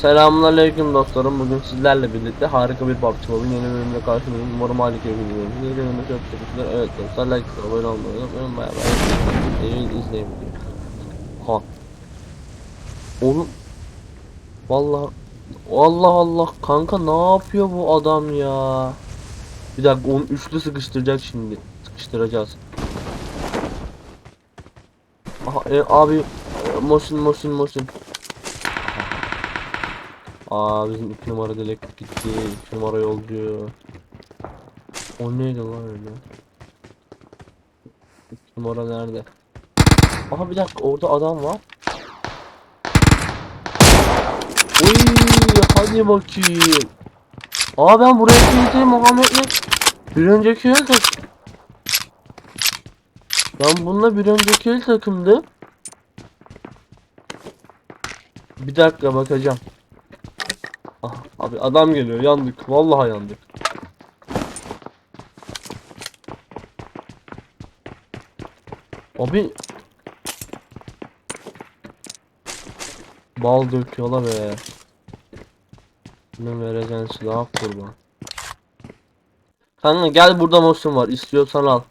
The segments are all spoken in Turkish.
Selamünaleyküm dostlarım. Bugün sizlerle birlikte harika bir PUBG Mobile yeni bölümde karşınızdayım. Umarım harika bir bölüm. Yeni bölümde çok teşekkürler. Evet dostlar like atıp abone olmayı unutmayın. Baya baya izleyin izleyin. Ha. Oğlum. Vallahi Allah Allah kanka ne yapıyor bu adam ya? Bir dakika onu üçlü sıkıştıracak şimdi. Sıkıştıracağız. Aha e, abi e, motion motion motion. Aa bizim iki numara delek gitti. İki numara yolcu. O neydi lan öyle? İki numara nerede? Aha bir dakika orada adam var. Uy hadi bakayım. Aa ben buraya kiliteyim Muhammed'le. Bir önceki el tak. Ben bununla bir önceki el takımdı. Bir dakika bakacağım. Abi adam geliyor yandık vallahi yandık. Abi Bal döküyorlar be. Ne vereceksin silah kurban. Kanka gel burada motion var istiyorsan al.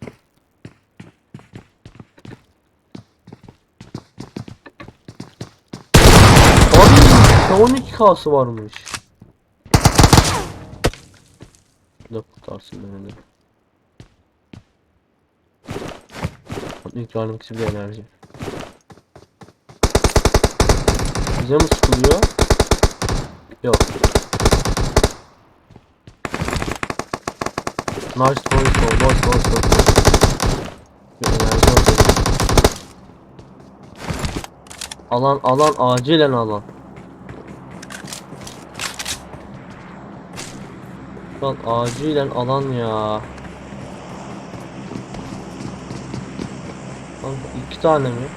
Abi 12k'sı varmış. Ne kurtarsın beni de. İlk için bir enerji. Bize mi sıkılıyor? Yok. Nice boys boys boys. Bir enerji var. Alan alan acilen alan. Lan acilen alan ya. Lan iki tane mi?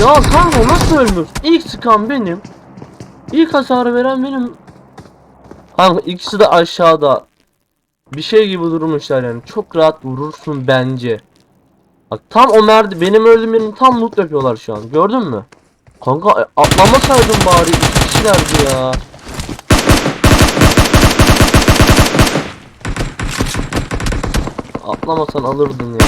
Ya kanka nasıl ölmüş? İlk sıkan benim. İlk hasarı veren benim. Kanka ikisi de aşağıda. Bir şey gibi durmuşlar yani. Çok rahat vurursun bence. Bak tam o merdi benim öldüğüm yerin tam loot yapıyorlar şu an. Gördün mü? Kanka e, atlamasaydın bari iki kişilerdi ya. Atlamasan alırdın ya.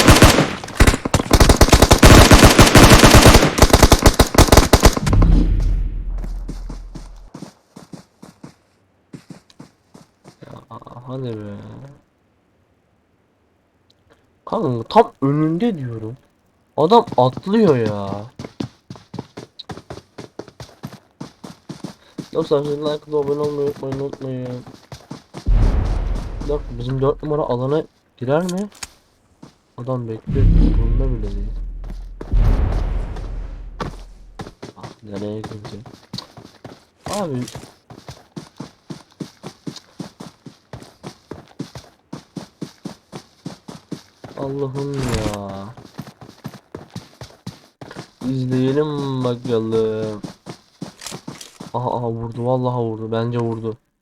Hadi be. Kanka tam önünde diyorum. Adam atlıyor ya. Şimdi like abone olmayı unutmayın unutmayın. Bak bizim 4 numara alana girer mi? Adam bekliyor. Bunda bile değil. Ah nereye girecek? Abi Allah'ım ya. İzleyelim bakalım. Aha aha vurdu vallahi vurdu. Bence vurdu. Ah.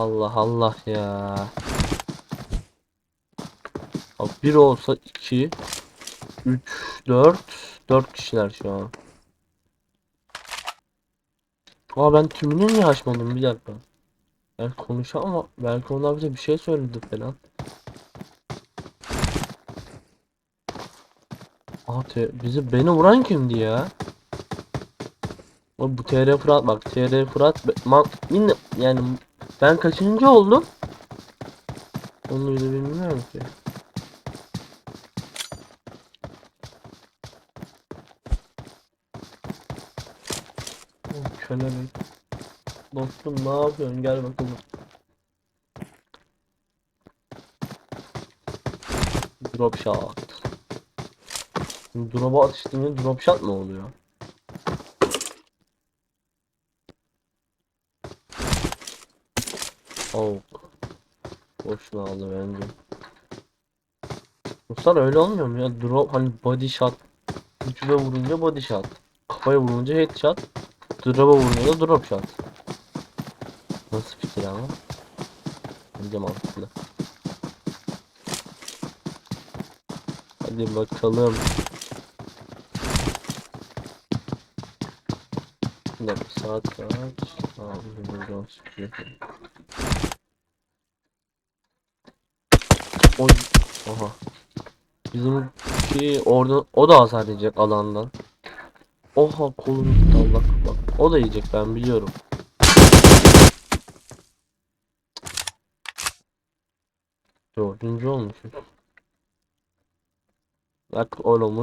Allah Allah ya. Bak bir olsa iki, üç, dört, dört kişiler şu an. Aa ben tümünü niye açmadım bir dakika. Ben konuşamam ama belki onlar bize bir şey söyledi falan. Aa te- bizi beni vuran kimdi ya? O bu TR Fırat bak TR Fırat man, yani ben kaçıncı oldum? Onu bile bilmiyorum ki. Kölemek. Dostum ne yapıyorsun? Gel bakalım. Drop shot. Şimdi Drop'a atıştığında drop shot mı oluyor? Oh. Boşuna aldı bence. Ruslar öyle olmuyor mu ya? Drop hani body shot. Vücuda vurunca body shot. Kafaya vurunca headshot. Drop'a vurunca da drop shot. Nasıl fikir ama? Bence mantıklı. Hadi bakalım. Bir saat kaç? Aa, buradan çıkıyor. Oy. Oha. Bizim şey orada o da hasar yiyecek alandan. Oha kolum gitti Allah bak. O da yiyecek ben biliyorum. Dördüncü olmuşuz. Bak oğlum